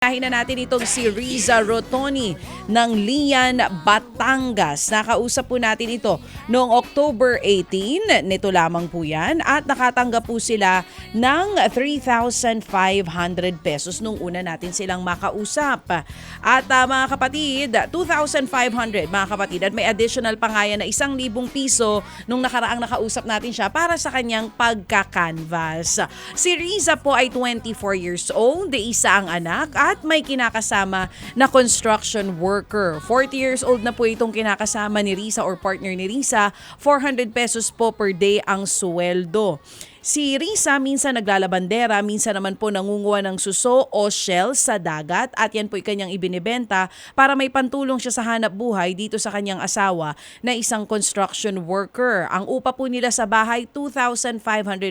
Kahin na natin itong si Riza Rotoni ng Lian, Batangas. Nakausap po natin ito noong October 18, nito lamang po yan. At nakatanggap po sila ng 3,500 pesos nung una natin silang makausap. At ah, mga kapatid, 2,500 mga kapatid. At may additional pa nga yan na 1,000 piso nung nakaraang nakausap natin siya para sa kanyang pagka-canvas. Si Riza po ay 24 years old, isa ang anak at may kinakasama na construction worker. 40 years old na po itong kinakasama ni Riza or partner ni Riza. 400 pesos po per day ang sweldo. Si Risa minsan naglalabandera, minsan naman po nangunguha ng suso o shell sa dagat at yan po ay kanyang ibinibenta para may pantulong siya sa hanap buhay dito sa kanyang asawa na isang construction worker. Ang upa po nila sa bahay, 2,500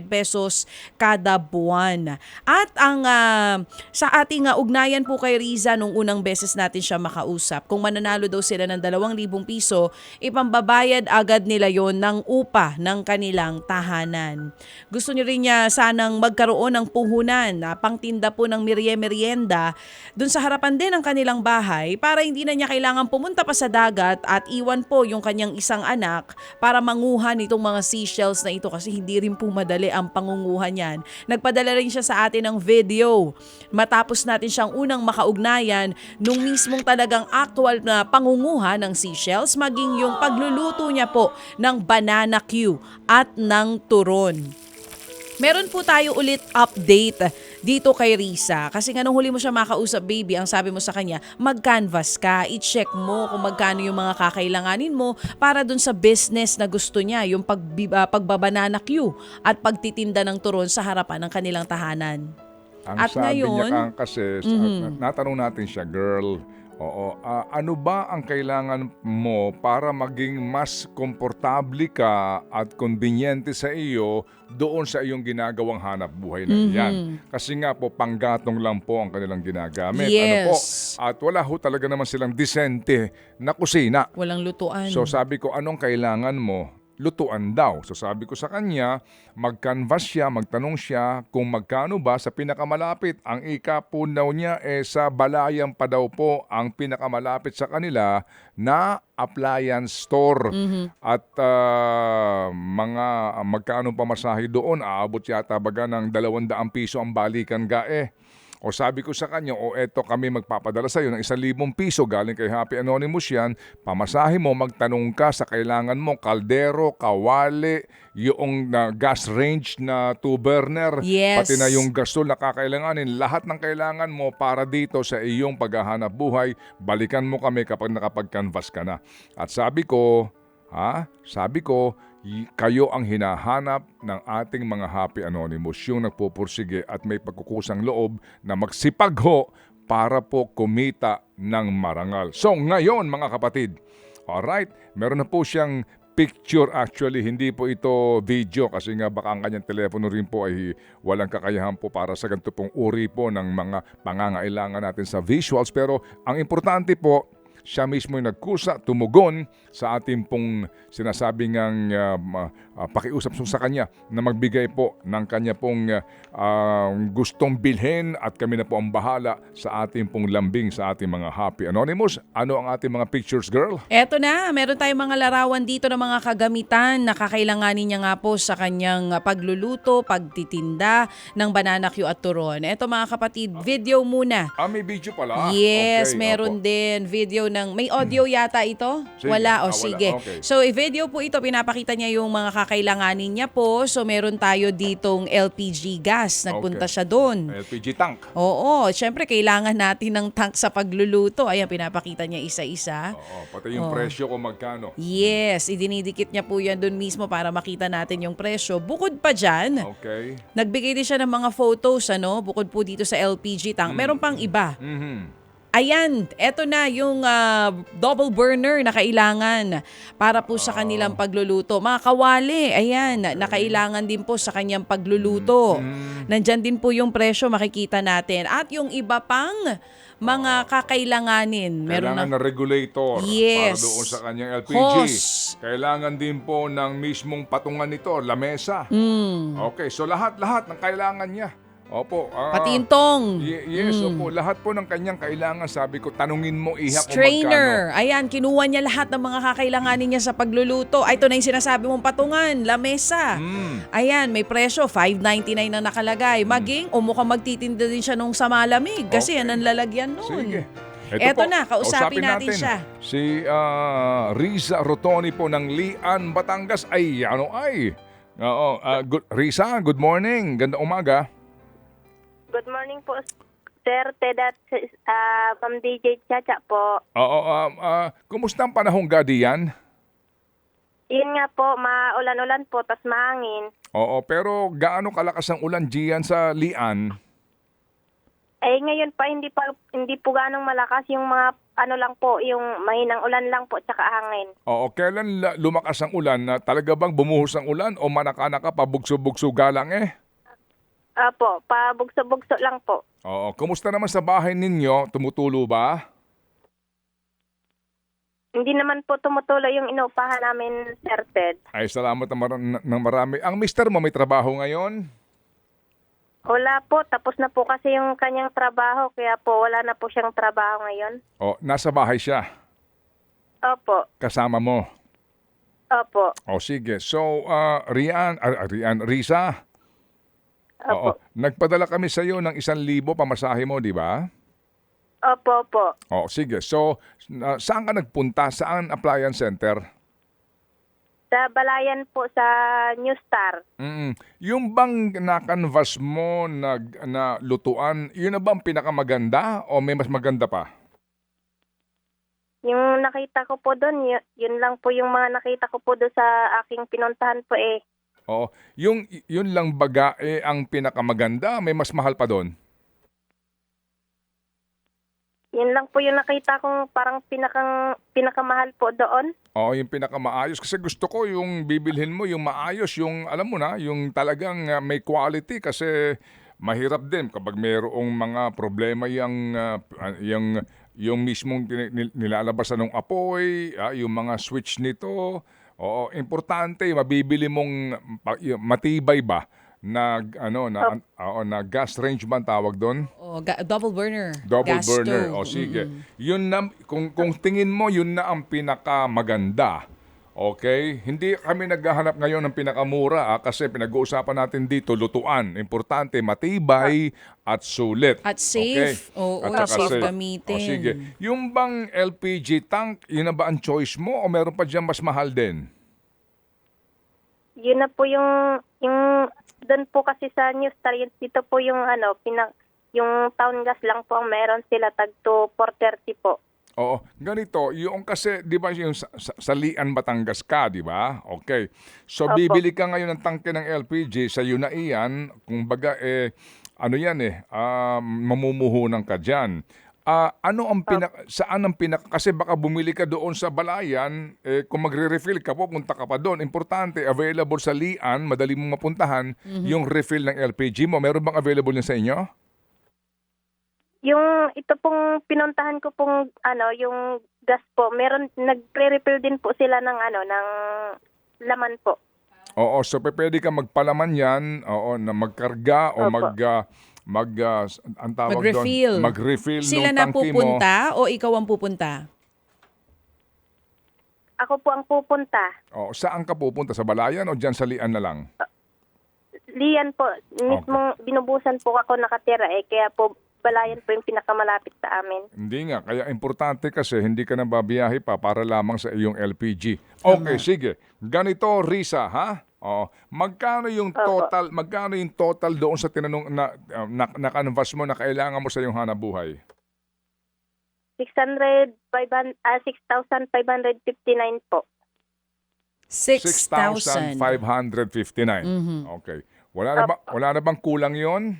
pesos kada buwan. At ang ah, sa ating ah, ugnayan po kay Riza nung unang beses natin siya makausap, kung mananalo daw sila ng 2,000 piso, ipambabayad agad nila yon ng upa ng kanilang tahanan. Niyo rin niya sanang magkaroon ng puhunan na pangtinda po ng mirye-merienda dun sa harapan din ng kanilang bahay para hindi na niya kailangan pumunta pa sa dagat at iwan po yung kanyang isang anak para manguha nitong mga seashells na ito kasi hindi rin po madali ang pangunguha niyan. Nagpadala rin siya sa atin ng video. Matapos natin siyang unang makaugnayan nung mismong talagang actual na pangunguha ng seashells maging yung pagluluto niya po ng banana Q at ng turon. Meron po tayo ulit update dito kay Risa. Kasi nga nung huli mo siya makausap, baby, ang sabi mo sa kanya, mag-canvas ka, i-check mo kung magkano yung mga kakailanganin mo para dun sa business na gusto niya, yung pag, uh, pagbabanana queue at pagtitinda ng turon sa harapan ng kanilang tahanan. Ang At sabi ngayon- niya kasi, Mhm. natanong natin siya, girl, oo, ah, ano ba ang kailangan mo para maging mas komportable ka at konbinyente sa iyo doon sa iyong ginagawang hanap buhay na Mhm. iyan? Kasi nga po, panggatong lang po ang kanilang ginagamit. Ano po? Yes. At wala ho talaga naman silang disente na kusina. Walang lutuan. So sabi ko, anong kailangan mo? Lutuan daw. So sabi ko sa kanya, mag-canvas siya, magtanong siya kung magkano ba sa pinakamalapit. Ang ika po daw niya eh sa Balayan pa daw po ang pinakamalapit sa kanila na appliance store. At ah, mga magkano pamasahe doon, aabot yata baga ng 200 piso ang balikan gae. O sabi ko sa kanya, o eto kami magpapadala sa iyo ng isang libong piso. Galing kay Happy Anonymous yan, pamasahe mo, magtanong ka sa kailangan mo, kaldero, kawali, yung na gas range na two burner, Yes. pati na yung gasol na kakailanganin, lahat ng kailangan mo para dito sa iyong paghahanap buhay, balikan mo kami kapag nakapag-canvas ka na. At sabi ko, ha, sabi ko, kayo ang hinahanap ng ating mga Happy Anonymous, yung nagpupursige at may pagkukusang loob na magsipag ho para po kumita ng marangal. So ngayon mga kapatid, alright, meron na po siyang picture actually, hindi po ito video kasi nga baka ang kanyang telepono rin po ay walang kakayahan po para sa ganito pong uri po ng mga pangangailangan natin sa visuals. Pero ang importante po, siya mismo yung nagkusa, tumugon sa ating pong sinasabing ang uh, uh, pakiusap sa kanya na magbigay po ng kanya pong uh, uh, gustong bilhin at kami na po ang bahala sa ating pong lambing sa ating mga Happy Anonymous. Ano ang ating mga pictures, girl? Eto na, meron tayong mga larawan dito ng mga kagamitan na kakailanganin niya nga po sa kanyang ah, pagluluto, pagtitinda ng banana Q at turon. Eto mga kapatid, video muna. Ah, may video pala. Yes, Okay, meron opo. din video ng may audio yata ito? Sige. Wala o Ah, wala. sige. Okay. So i-video po ito pinapakita niya yung mga kakailanganin niya po. So meron tayo ditong LPG gas. Nagpunta Okay. siya doon. LPG tank. Oo, syempre kailangan natin ng tank sa pagluluto. Ayan pinapakita niya isa-isa. Oo, pati yung Oo. presyo kung magkano. Yes, idinidikit niya po yan doon mismo para makita natin yung presyo. Bukod pa dyan, Okay. nagbigay din siya ng mga photos, ano, bukod po dito sa LPG tank. Meron pang iba. Mhm. Ayan, eto na yung ah, double burner na kailangan para po sa kanilang pagluluto. Mga kawali, ayan, na kailangan din po sa kanyang pagluluto. Nandyan din po yung presyo, makikita natin. At yung iba pang mga kakailanganin. Meron Kailangan na, na regulator Yes. para doon sa kanyang LPG. Hose. Kailangan din po ng mismong patungan nito, lamesa. Mm. Okay, so lahat-lahat ng kailangan niya. Opo. ah, Patintong. ye- yes, opo. Lahat po ng kanyang kailangan, sabi ko, tanungin mo, iha, kung magkano. Strainer. Ayan, kinuha niya lahat ng mga kakailanganin niya sa pagluluto. Ay, ito na yung sinasabi mong patungan, lamesa. Mm. Ayan, may presyo, 5.99 na nakalagay. Maging, o mukhang magtitinda din siya nung sa malamig kasi Okay. yan ang lalagyan nun. Sige. Eto po, na, kausapin natin siya. Si ah, Riza Rotoni po ng Lian, Batangas. Ay, ano ay? Oo, ah, good, Riza, good morning. Ganda umaga. Good morning po, Sir Ted at uh, Ma'am DJ Chacha po. Oo, um, ah, kumusta ang panahong gadi yan? Yun nga po, maulan-ulan po, tas mahangin. Oo, pero gaano kalakas ang ulan diyan sa Lian? Eh ngayon pa hindi pa hindi po ganong malakas yung mga ano lang po, yung mahinang ulan lang po tsaka hangin. Oo, kailan la- lumakas ang ulan? Na talaga bang bumuhos ang ulan o manaka-naka pabugso-bugso galang eh? Opo, pabugso-bugso lang po. Oo, kumusta naman sa bahay ninyo? Tumutulo ba? Hindi naman po tumutuloy yung inuupahan namin, Sir Ted. Ay, salamat ng mara- ng marami. Ang mister mo may trabaho ngayon? Wala po, tapos na po kasi yung kanyang trabaho, kaya po wala na po siyang trabaho ngayon. O, nasa bahay siya. Opo, Kasama mo. opo, O, sige. So, ah, Rian, ah, Rian, Risa, opo, oo, nagpadala kami sa iyo ng isang libo pamasahe mo, di ba? opo, opo. O, sige. So, na- saan ka nagpunta? Saan appliance center? Sa Balayan po, sa New Star. Mm. Yung bang na-canvas mo na, na lutuan, yun na bang pinakamaganda o may mas maganda pa? Yung nakita ko po doon, yun, yun lang po yung mga nakita ko po doon sa aking pinuntahan po eh. O, yung yun lang baga eh ang pinakamaganda, may mas mahal pa doon. Yun lang po yung nakita kong parang pinakang, pinakamahal po doon. Oo, yung pinakamaayos. Kasi gusto ko yung bibilhin mo, yung maayos, yung alam mo na, yung talagang uh, may quality kasi mahirap din kapag mayroong mga problema yung, uh, yung, yung mismong nilalabasan ng apoy, ah, yung mga switch nito. Oo, importante, mabibili mong matibay ba na ano na oo, na gas range ba tawag doon? O, ga- double burner. Double gas burner. stove. O sige. Yun na, kung, kung tingin mo, yun na ang pinakamaganda. Okay? Hindi kami naghahanap ngayon ng pinakamura ah, kasi pinag-uusapan natin dito lutuan. Importante, matibay at sulit. At safe. Oo, At saka safe gamitin. O sige. Yung bang LPG tank, yun na ba ang choice mo o meron pa dyan mas mahal din? Yun na po yung, yung doon po kasi sa New Star, yun, dito po yung ano, pinak, yung town gas lang po ang meron sila tag to 430 po. Oo, ganito, yung kasi, di ba, yung sa, sa, sa Lian, Batangas ka, di ba? Okay. So, Opo. bibili ka ngayon ng tangke ng LPG sa Yunaian, kung baga, eh, ano yan eh, um, mamumuhunan ka dyan. Ah, ano ang pinaka, saan ang pinaka, kasi baka bumili ka doon sa Balayan, eh, kung magre-refill ka, pupunta ka pa doon. Importante, available sa Lian, madali mong mapuntahan, yung refill ng LPG mo. Meron bang available yun sa inyo? Yung ito pong pinuntahan ko pong ano, yung gas po, meron nagre-refill din po sila ng ano, ng laman po. Oo, so pwede ka magpalaman yan, oo, na magkarga o Opo. mag, ah, mag, ah, ang tawag Mag-refill. doon, mag-refill Sila ng na tangki mo. pupunta o ikaw ang pupunta? Ako po ang pupunta. Oo, saan ka pupunta? Sa Balayan o dyan sa Lian na lang? Lian po, mismong binubusan po ako nakatira eh, kaya po Balayan po yung pinakamalapit sa amin. Hindi nga, kaya importante kasi hindi ka na babiyahe pa para lamang sa iyong LPG. Okay, sige. Ganito, Risa, ha? Oo. Magkano yung Opo. total, magkano yung total doon sa tinanong na, uh, na, na canvas mo na kailangan mo sa iyong hanabuhay? 600, 500, ah, 6,559 po. 6,000. 6,559. Mhm. Okay. Wala na, ba, wala na bang kulang yon?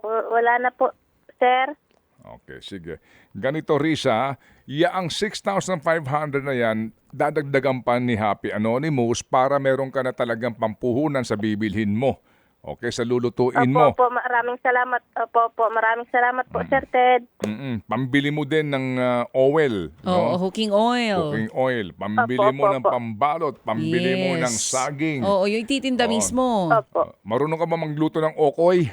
W- Wala na po, sir. Okay, sige. Ganito, Risa, ya ang 6,500 na yan, dadagdagan pa ni Happy Anonymous para meron ka na talagang pampuhunan sa bibilhin mo. Okay, sa lulutuin Opo, mo. opo, maraming salamat. Opo, opo, maraming salamat po, Mm. Sir Ted. Mm-mm. Pambili mo din ng ah, oil. Oo, no? cooking oil. Cooking oil. Pambili Opo, mo opo, ng opo. pambalot. Pambili mo Yes. ng saging. Oo, yung ititinda Oo. mismo. Opo. Marunong ka ba magluto ng okoy?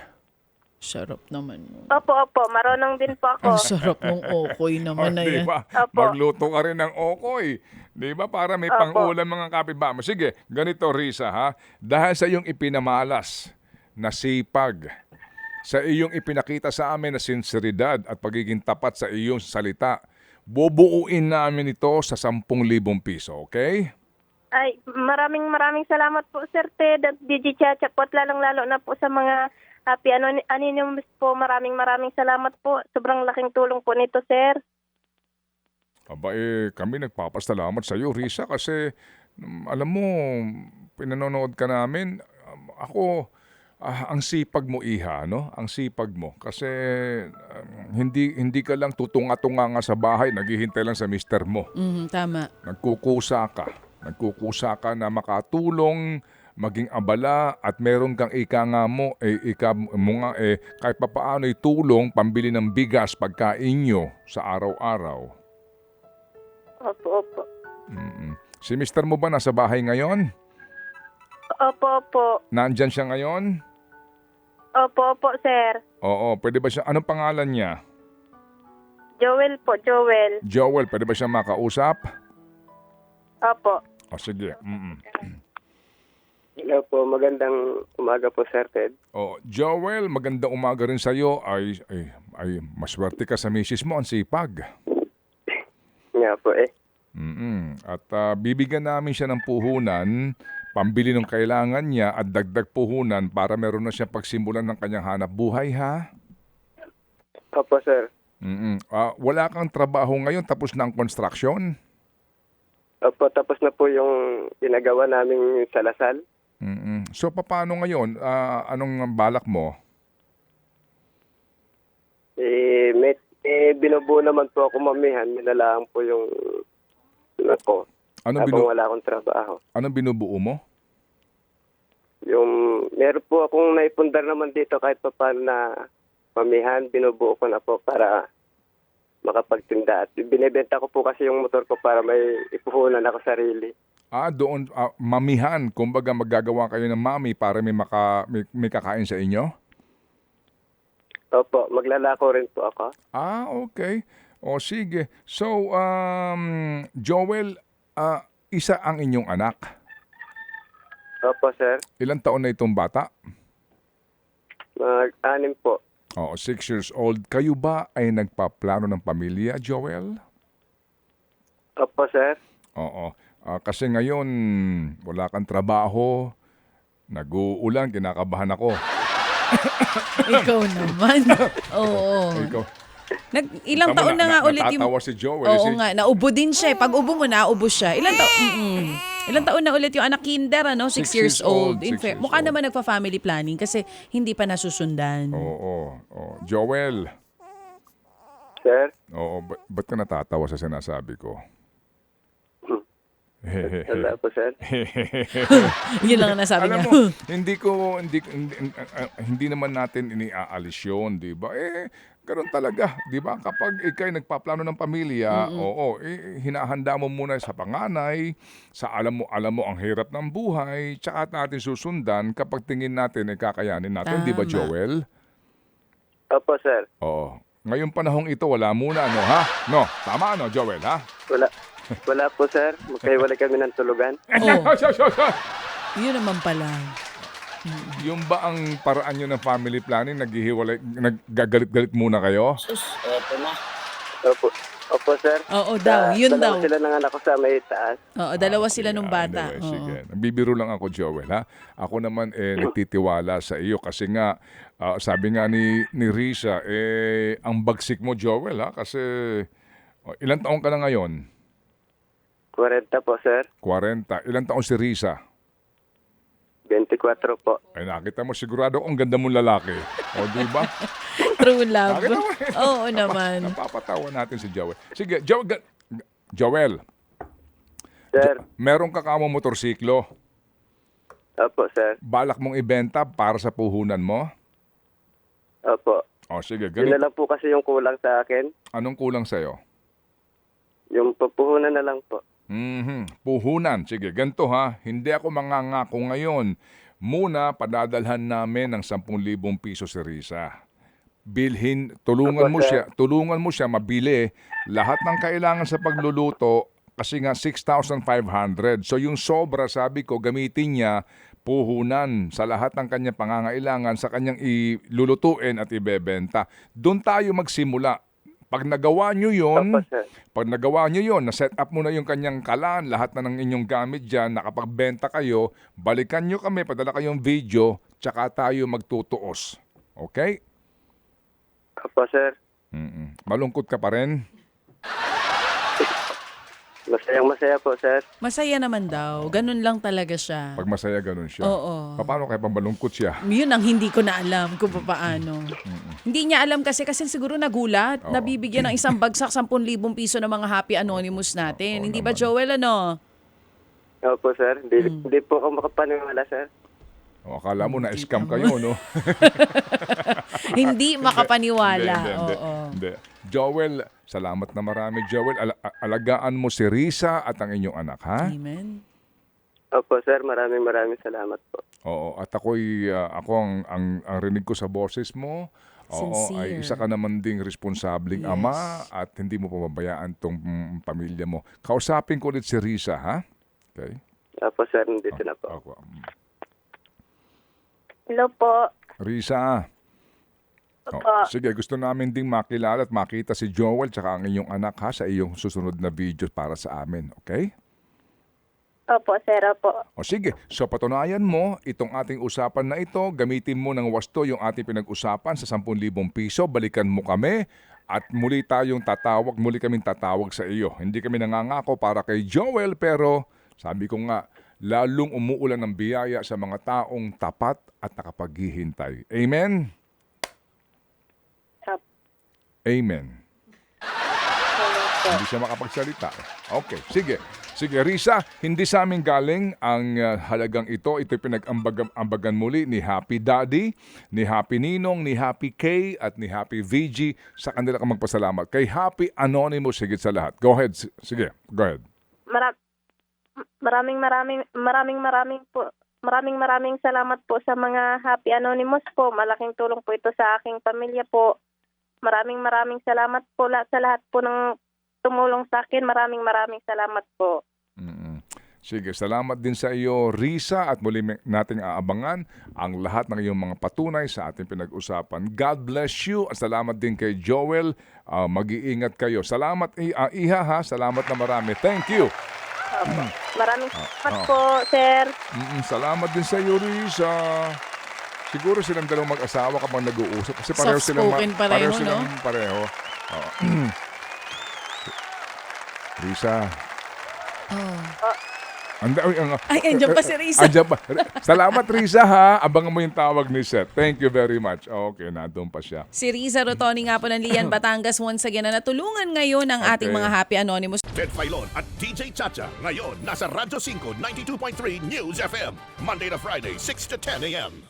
Sarap naman. nun. Opo, opo, marunong din po Ang ako. sarap ng okoy naman na Di yan. ba? Opo. Magluto ka rin ng okoy. Di ba? Para may Opo. pang-ulam mga kapitbahay. Sige, ganito Risa ha. Dahil sa iyong ipinamalas na sipag, sa iyong ipinakita sa amin na sinseridad at pagiging tapat sa iyong salita, bubuuin namin ito sa 10,000 piso, okay? Ay, maraming maraming salamat po, Sir Ted at DJ Chacha po at lalong-lalo na po sa mga happy Anon- anonymous po. Maraming maraming salamat po. Sobrang laking tulong po nito, Sir. Aba eh, kami nagpapasalamat sa iyo, Risa, kasi mm, alam mo, pinanonood ka namin. Um, ako, ah, ang sipag mo, Iha, no? Ang sipag mo. Kasi um, hindi hindi ka lang tutunga-tunga nga sa bahay, naghihintay lang sa mister mo. Mhm, tama. Nagkukusa ka. Nagkukusa ka na makatulong, maging abala at meron kang ika nga mo, eh, ika mo nga, eh, kahit papaano tulong pambili ng bigas pagkain nyo sa araw-araw. Opo, opo. Mm-mm. Si mister mo ba nasa bahay ngayon? Opo, opo. Nandyan siya ngayon? Opo, opo, Sir. Oo, pwede ba siya? Anong pangalan niya? Joel po, Joel. Joel, pwede ba siya makausap? Opo. O sige. Mm-mm. Hello po, magandang umaga po Sir Ted. O, Joel, magandang umaga rin sa'yo. Ay, ay, ay, maswerte ka sa misis mo, ang sipag. Nga po eh. mm At ah, bibigyan namin siya ng puhunan, pambili ng kailangan niya at dagdag puhunan para meron na siya pagsimulan ng kanyang hanap buhay, ha? Opo Sir. mm Ah, wala kang trabaho ngayon, tapos na ang construction? Opo, tapos na po yung ginagawa namin sa Lasal. mm So, paano ngayon? Ah, anong balak mo? Eh, may, eh, binubuo naman po ako mamihan. Minalaan po yung ako. Anong, Habang binu- wala akong trabaho. anong binubuo mo? Yung, meron po akong naipundar naman dito kahit pa paano na mamihan. Binubuo ko na po para makapagtinda. At binibenta ko po kasi yung motor ko para may ipuhunan ako sarili. Ah, doon, ah, mamihan. Kumbaga, maggagawa kayo ng mami para may, maka, may, may kakain sa inyo? Opo, maglalako rin po ako. Ah, okay. O sige. So, um, Joel, ah, isa ang inyong anak. Opo, sir. Ilang taon na itong bata? Mag-anim po. Oo, six years old. Kayo ba ay nagpaplano ng pamilya, Joel? Opo, sir. Oo. Ah, kasi ngayon, wala kang trabaho, nag-uulan, kinakabahan ako. Ikaw naman. Oo. Ikaw, Nag, ilang Tama taon na, nga ulit yung... Natatawa si Joel. Oo si, nga, naubo din siya. eh. Pag ubo mo, naubo siya. Ilang taon... Ilang taon na ulit yung anak kinder, ano? Six, Six years, years old, old. In six fair, years mukha old. naman nagpa-family planning kasi hindi pa nasusundan. Oo, oo. Joel, Sir. oo, ba- ba't ka natatawa sa sinasabi ko? Wala po, sir. Yun lang ang nasabi Alam niya. mo, hindi ko, hindi, hindi, hindi naman natin iniaalis yun, di ba? Eh, ganun talaga, di ba? Kapag ikay nagpaplano ng pamilya, oo, eh, hinahanda mo muna sa panganay, sa alam mo, alam mo ang hirap ng buhay, tsaka natin susundan kapag tingin natin ay kakayanin natin, di ba. Joel? Opo, sir. Oo. Ngayong panahong ito, wala muna, no, ha? No, tama, no, Joel, ha? Wala. Wala po, sir. Magkaiwalay kami ng tulugan. Oh, yun naman pala. Yung ba ang paraan nyo ng family planning, naghihiwalay, naggagalit-galit muna kayo? Opo. Opo, sir. Oo daw, Sa- yun dalawa daw. sila ng anak ko sa may taas. Oo, dalawa sila nung Yan, bata. anyway, Oo. sige. Nagbibiro lang ako, Joel, ha? Ako naman, eh, nagtitiwala sa iyo kasi nga, ah, sabi nga ni, ni Risa, eh, ang bagsik mo, Joel, ha? Kasi, oh, ilang taong ka na ngayon? 40 po, sir. 40. Ilang taong si Risa? 24 po. Ay, nakita mo, sigurado ang ganda mong lalaki. O, di ba? True love. Bakit naman? Oo naman. Napapatawa natin si Joel. Sige, Joel, ga- Joel, Sir. meron ka kamo motorsiklo. Opo, sir. Balak mong ibenta para sa puhunan mo? Opo. O sige, Yun na ganito. lang po kasi yung kulang sa akin. Anong kulang sa'yo? Yung pupuhunan na lang po. Mhm. Puhunan. Sige, ganito ha. Hindi ako mangangako ngayon. Muna, padadalhan namin ng 10,000 piso si Risa. Bilhin, tulungan mo siya, tulungan mo siya mabili lahat ng kailangan sa pagluluto kasi nga 6,500. So yung sobra, sabi ko, gamitin niya puhunan sa lahat ng kanyang pangangailangan sa kanyang ilulutuin at ibebenta. Doon tayo magsimula. Pag nagawa nyo yun, sir. pag nagawa nyo yun, na-set up mo na yung kanyang kalan, lahat na ng inyong gamit dyan, nakapagbenta kayo, balikan nyo kami, padala kayong video, tsaka tayo magtutuos. Okay? Opo, sir. Mm-mm. Malungkot ka pa rin? Masayang masaya po, sir. Masaya naman daw. Ganun lang talaga siya. Pag masaya ganun siya. Oo. Paano kaya pang malungkot siya? Yun ang hindi ko na alam kung paano. Hindi niya alam kasi kasi siguro nagulat. Oo. Nabibigyan ng isang bagsak 10,000 piso ng mga happy anonymous natin. Oo hindi ba naman. Joel ano? Opo, sir. Hindi, Hmm. hindi po ako makapaniwala, sir. O, akala mo na-scam kayo, no? hindi makapaniwala. Hindi, hindi, Oo. hindi. Joel, salamat na marami. Joel, ala- alagaan mo si Risa at ang inyong anak, ha? Amen. Opo, sir. Maraming maraming salamat po. Oo, at ako'y ah, ako ang, ang ang rinig ko sa boses mo. Oo, Sincere. ay isa ka naman ding responsabling Yes. ama at hindi mo pababayaan tong mm, pamilya mo. Kausapin ko ulit si Risa, ha? Okay? Opo, sir. Nandito na po. Ako. mm. Hello po. Risa, oh, Opo. sige, gusto namin ding makilala at makita si Joel tsaka ang inyong anak ha sa iyong susunod na video para sa amin, okay? Opo, sir. Opo. O sige, so patunayan mo itong ating usapan na ito, gamitin mo ng wasto yung ating pinag-usapan sa 10,000 piso, balikan mo kami at muli tayong tatawag, muli kaming tatawag sa iyo. Hindi kami nangangako para kay Joel pero sabi ko nga, lalong umuulan ng biyaya sa mga taong tapat at nakapaghihintay. Amen? Opo. Amen. Hindi siya makapagsalita. Okay, sige. Sige, Risa, hindi sa amin galing ang uh, halagang ito. Ito'y pinag-ambagan muli ni Happy Daddy, ni Happy Ninong, ni Happy K, at ni Happy VG. Sa kanila ka magpasalamat. Kay Happy Anonymous, higit sa lahat. Go ahead. Sige, go ahead. Mara- maraming maraming maraming maraming po maraming maraming salamat po sa mga Happy Anonymous po. Malaking tulong po ito sa aking pamilya po. Maraming maraming salamat po la- sa lahat po ng tumulong sa akin. Maraming maraming salamat po. Mm-mm. Sige, salamat din sa iyo, Risa, at muli nating aabangan ang lahat ng iyong mga patunay sa ating pinag-usapan. God bless you at salamat din kay Joel. Ah, mag-iingat kayo. Salamat, ah, Iha, ha? Salamat na marami. Thank you. Opo. Maraming salamat oh. po, sir. Mm-mm, salamat din sa iyo, Risa. Siguro silang dalawang mag-asawa kapag nag-uusap. Kasi pareho silang, Soft-spoken pareho, pareho no? silang pareho. Oo. Risa. Oh. Anda, ay, ang, Ay, andyan pa si Risa. Andyan pa. Salamat, Risa, ha? Abangan mo yung tawag ni Seth. Thank you very much. Okay, nandun pa siya. Si Riza Rotoni nga po ng Lian Batangas once again na natulungan ngayon ang ating Okay. mga Happy Anonymous Ted Filon at DJ Chacha. Ngayon, nasa Radyo 5, 92.3 News FM. Monday to Friday, 6 to 10 a.m.